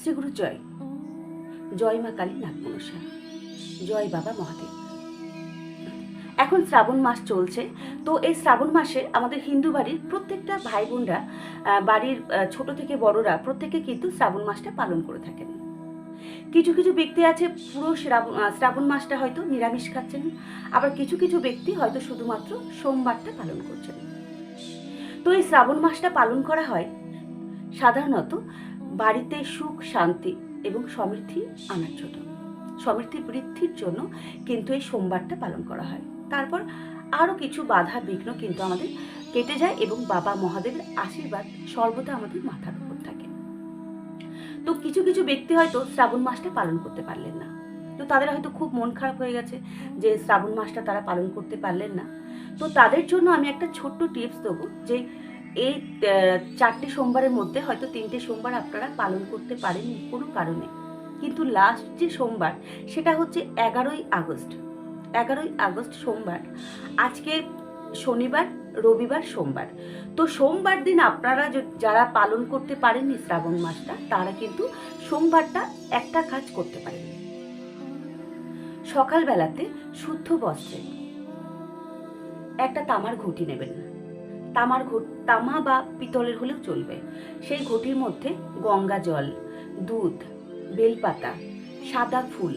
শ্রীগুরু জয়। জয় মা কালী নাগমনসা জয় বাবা মহাদেব। এখন শ্রাবণ মাস চলছে, তো এই শ্রাবণ মাসে আমাদের হিন্দু বাড়ির প্রত্যেকটা ভাই বোনরা বাড়ির ছোট থেকে বড়রা প্রত্যেকে কিন্তু শ্রাবণ মাসটা পালন করে থাকেন। কিছু কিছু ব্যক্তি আছে পুরো শ্রাবণ শ্রাবণ মাসটা হয়তো নিরামিষ খাচ্ছেন, আবার কিছু কিছু ব্যক্তি হয়তো শুধুমাত্র সোমবারটা পালন করছেন। তো এই শ্রাবণ মাসটা পালন করা হয় সাধারণত বাড়িতে সুখ, শান্তি এবং সমৃদ্ধি আনার জন্য। সমৃদ্ধি বৃদ্ধির জন্য কিন্তু এই সোমবারটা পালন করা হয়। তারপর আরও কিছু বাধা, বিঘ্ন কিন্তু আমাদের কেটে যায় এবং বাবা মহাদেবের আশীর্বাদ সর্বদা আমাদের মাথার উপর থাকে। তো কিছু কিছু ব্যক্তি হয়তো শ্রাবণ মাসটা পালন করতে পারলেন না। তো তাদের হয়তো খুব মন খারাপ হয়ে গেছে যে শ্রাবণ মাসটা তারা পালন করতে পারলেন না। তো তাদের জন্য আমি একটা ছোট্ট টিপস দেবো যে এই চারটে সোমবারের মধ্যে হয়তো তিনটে সোমবার আপনারা পালন করতে পারেন কোনো কারণে। কিন্তু লাস্ট যে সোমবার, সেটা হচ্ছে এগারোই আগস্ট। এগারোই আগস্ট সোমবার। আজকে শনিবার, রবিবার সোমবার। তো সোমবার দিন আপনারা যারা পালন করতে পারেননি শ্রাবণ মাসটা, তারা কিন্তু সোমবারটা একটা কাজ করতে পারেন। সকালবেলাতে শুদ্ধ বস্ত্রে একটা তামার ঘুঁটি নেবেন তামার ঘট, তামা বা পিতলের হলেও চলবে। সেই ঘটির মধ্যে গঙ্গা জল, দুধ, বেলপাতা, সাদা ফুল,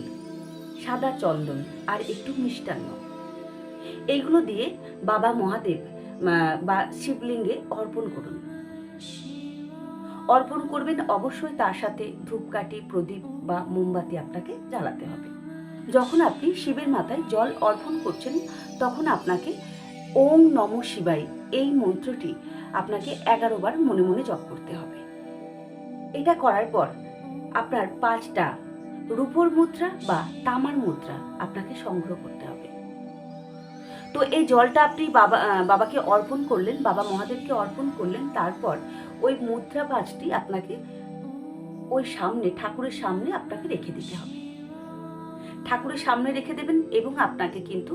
সাদা চন্দন আর একটু মিষ্টান্ন। এইগুলো দিয়ে বাবা মহাদেব বা শিবলিঙ্গে অর্পণ করুন। অর্পণ করবেন অবশ্যই তার সাথে ধূপকাঠি, প্রদীপ বা মোমবাতি আপনাকে জ্বালাতে হবে। যখন আপনি শিবের মাথায় জল অর্পণ করছেন, তখন আপনাকে ওম নম শিবাই এই মন্ত্রটি আপনাকে এগারো বার মনে মনে জপ করতে হবে। এটা করার পর আপনার পাঁচটা রূপোর মুদ্রা বা তামার মুদ্রা আপনাকে সংগ্রহ করতে হবে। তো এই জলটা আপনি বাবা বাবাকে অর্পণ করলেন, বাবা মহাদেবকে অর্পণ করলেন, তারপর ওই মুদ্রা পাঁচটি আপনাকে ওই সামনে, ঠাকুরের সামনে আপনাকে রেখে দিতে হবে। ঠাকুরের সামনে রেখে দেবেন এবং আপনাকে কিন্তু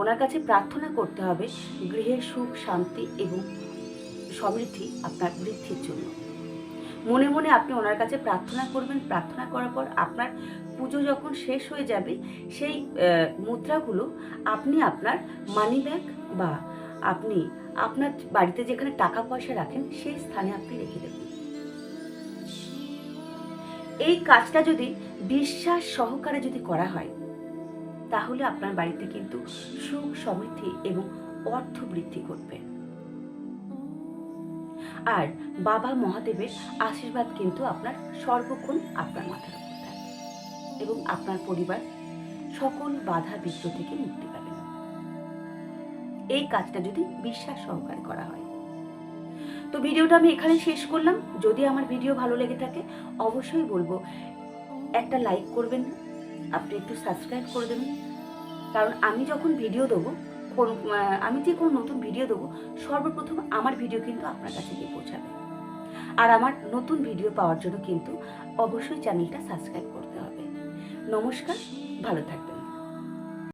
ওনার কাছে প্রার্থনা করতে হবে গৃহের সুখ, শান্তি এবং সমৃদ্ধি আপনার বৃদ্ধির জন্য। মনে মনে আপনি ওনার কাছে প্রার্থনা করবেন। প্রার্থনা করার পর আপনার পুজো যখন শেষ হয়ে যাবে, সেই মুদ্রাগুলো আপনি আপনার মানি ব্যাগ বা আপনি আপনার বাড়িতে যেখানে টাকা পয়সা রাখেন, সেই স্থানে আপনি রেখে দেবেন। এই কাজটা যদি বিশ্বাস সহকারে যদি করা হয় তাহলে আপনার বাড়িতে কিন্তু সুখ সমৃদ্ধি এবং অর্থ বৃদ্ধি করবে আর বাবা মহাদেবের আশীর্বাদ কিন্তু আপনার সর্বক্ষণ আপনার মাথার উপর থাকবে এবং আপনার পরিবার সকল বাধা বিঘ্ন থেকে মুক্তি পাবেন এই কাজটা যদি বিশ্বাস সহকারে করা হয়। তো ভিডিওটা আমি এখানে শেষ করলাম। যদি আমার ভিডিও ভালো লেগে থাকে, অবশ্যই বলব একটা লাইক করবেন আপনি একটু সাবস্ক্রাইব করে দেবেন। কারণ আমি যখন ভিডিও দেবো, কোনো আমি যে কোনো নতুন ভিডিও দেবো, সর্বপ্রথম আমার ভিডিও কিন্তু আপনার কাছে গিয়ে পৌঁছাবে। আর আমার নতুন ভিডিও পাওয়ার জন্য কিন্তু অবশ্যই চ্যানেলটা সাবস্ক্রাইব করতে হবে। নমস্কার, ভালো থাকবেন।